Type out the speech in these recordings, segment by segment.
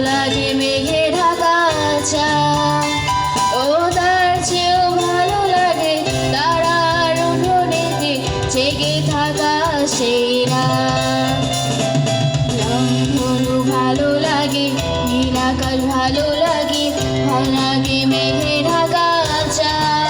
লাগে মেঘে ঢাকা চাঁদ ও তার চেয়েও ভালো লাগে তারার উঠোনেতে জেগে থাকা সেই রংধনু ভালো লাগে নীল আকাশ ভালো লাগে ভালো লাগে মেঘে ঢাকা চাঁদ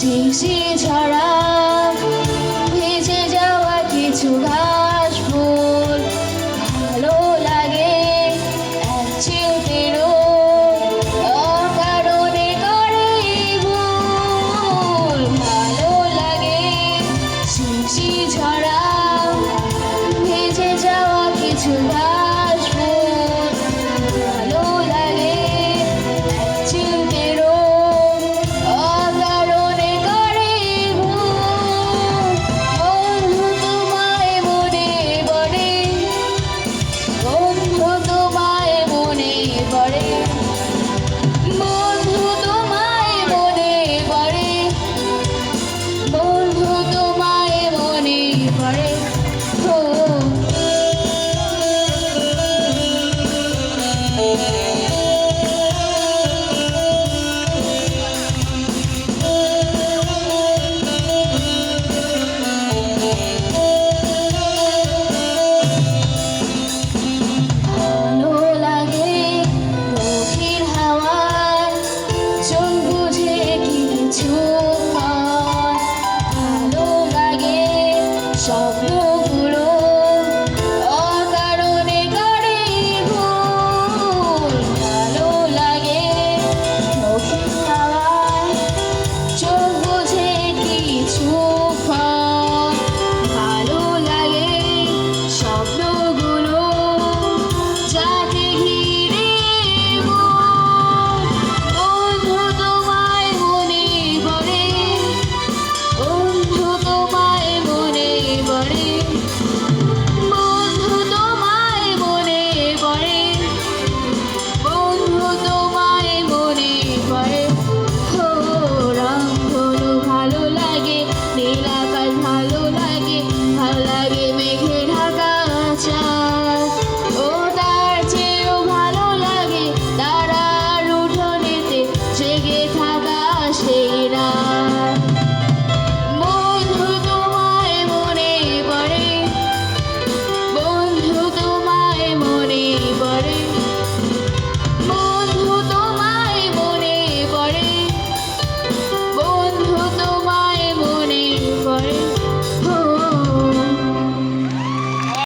শিশি ছড়া ভেজে যাওয়া কিছু ঘাস ফুল। ভালো লাগে এক চিলতেরও অকারণে করে ভুল। ভালো লাগে শিশি ছড়া ভেজে যাওয়া কিছু ঘাস